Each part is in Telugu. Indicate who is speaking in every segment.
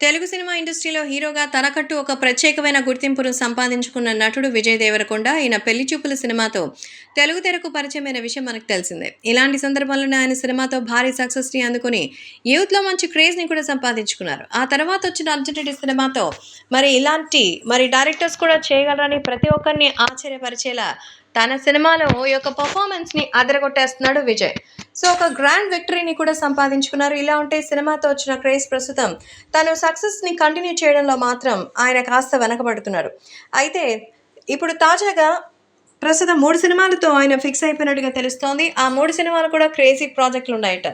Speaker 1: తెలుగు సినిమా ఇండస్ట్రీలో హీరోగా తనకట్టు ఒక ప్రత్యేకమైన గుర్తింపును సంపాదించుకున్న నటుడు విజయ్ దేవరకొండ ఈయన పెళ్ళి చూపుల సినిమాతో తెలుగు తెరకు పరిచయమైన విషయం మనకు తెలిసిందే. ఇలాంటి సందర్భాల్లోనే ఆయన సినిమాతో భారీ సక్సెస్ని అందుకుని యూత్లో మంచి క్రేజ్ని కూడా సంపాదించుకున్నారు. ఆ తర్వాత వచ్చిన అర్జునుడి సినిమాతో మరి ఇలాంటి మరి డైరెక్టర్స్ కూడా చేయగలరని ప్రతి ఒక్కరిని ఆశ్చర్యపరిచేలా తన సినిమాలో ఈ యొక్క పర్ఫార్మెన్స్ని అదరగొట్టేస్తున్నాడు విజయ్. సో ఒక గ్రాండ్ విక్టరీని కూడా సంపాదించుకున్నారు. ఇలా ఉంటే సినిమాతో వచ్చిన క్రేజ్ ప్రస్తుతం తను సక్సెస్ని కంటిన్యూ చేయడంలో మాత్రం ఆయన కాస్త వెనకబడుతున్నారు. అయితే ఇప్పుడు తాజాగా ప్రస్తుతం మూడు సినిమాలతో ఆయన ఫిక్స్ అయిపోయినట్టుగా తెలుస్తోంది. ఆ మూడు సినిమాలు కూడా క్రేజీ ప్రాజెక్టులు ఉన్నాయట.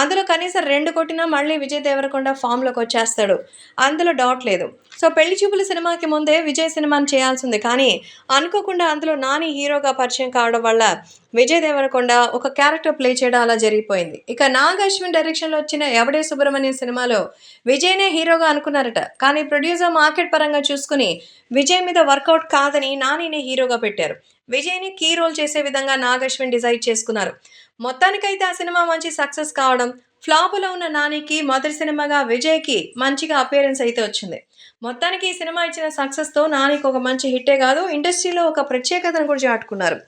Speaker 1: అందులో కనీసం రెండు కొట్టినా మళ్ళీ విజయ్ దేవరకొండ ఫామ్లోకి వచ్చేస్తాడు. అందులో డౌట్ లేదు. సో పెళ్ళి చూపుల సినిమాకి ముందే విజయ్ సినిమాని చేయాల్సింది. కానీ అనుకోకుండా అందులో నాని హీరోగా పరిచయం కావడం వల్ల విజయ్ దేవరకొండ ఒక క్యారెక్టర్ ప్లే చేయడం అలా జరిగిపోయింది. ఇక నాగ్ అశ్విన్ డైరెక్షన్లో వచ్చిన ఎవడే సుబ్రహ్మణ్యం సినిమాలో విజయ్నే హీరోగా అనుకున్నారట. కానీ ప్రొడ్యూసర్ మార్కెట్ పరంగా చూసుకుని విజయ్ మీద వర్కౌట్ కాదని నానిని హీరోగా పెట్టారు. విజయ్ని కీ రోల్ చేసే విధంగా నాగశ్విన్ డిసైడ్ చేసుకున్నారు. మొత్తానికైతే ఆ సినిమా మంచి సక్సెస్ కావడం ఫ్లాపులో ఉన్న నానికి మొదటి సినిమాగా విజయ్కి మంచిగా అపేరెన్స్ అయితే వచ్చింది. మొత్తానికి ఈ సినిమా ఇచ్చిన సక్సెస్తో నానికి ఒక మంచి హిట్టే కాదు ఇండస్ట్రీలో ఒక ప్రత్యేకతను కూడా చాటుకున్నారు.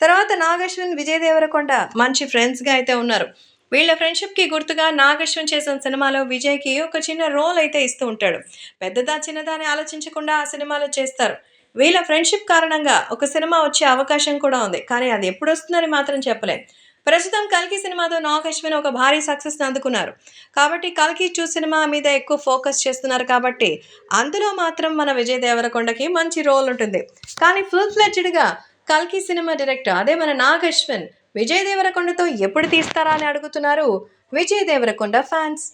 Speaker 1: తర్వాత నాగశ్వన్ విజయ్ దేవరకొండ మంచి ఫ్రెండ్స్గా అయితే ఉన్నారు. వీళ్ళ ఫ్రెండ్షిప్కి గుర్తుగా నాగశ్వన్ చేసిన సినిమాలో విజయ్కి ఒక చిన్న రోల్ అయితే ఇస్తూ ఉంటాడు. పెద్దదా చిన్నదా అని ఆలోచించకుండా ఆ సినిమాలో చేస్తారు. వీళ్ళ ఫ్రెండ్షిప్ కారణంగా ఒక సినిమా వచ్చే అవకాశం కూడా ఉంది. కానీ అది ఎప్పుడు వస్తుందని మాత్రం చెప్పలేం. ప్రస్తుతం కల్కి సినిమాతో నాగ్ అశ్విన్ ఒక భారీ సక్సెస్ అందుకున్నారు. కాబట్టి కల్కి చూ సినిమా మీద ఎక్కువ ఫోకస్ చేస్తున్నారు కాబట్టి అందులో మాత్రం మన విజయ్ దేవరకొండకి మంచి రోల్ ఉంటుంది. కానీ ఫుల్ ఫ్లెడ్జ్డ్గా కల్కి సినిమా డైరెక్టర్ అదే మన నాగ్ అశ్విన్ విజయ్ దేవరకొండతో ఎప్పుడు తీస్తారా అని అడుగుతున్నారు విజయ్ దేవరకొండ ఫ్యాన్స్.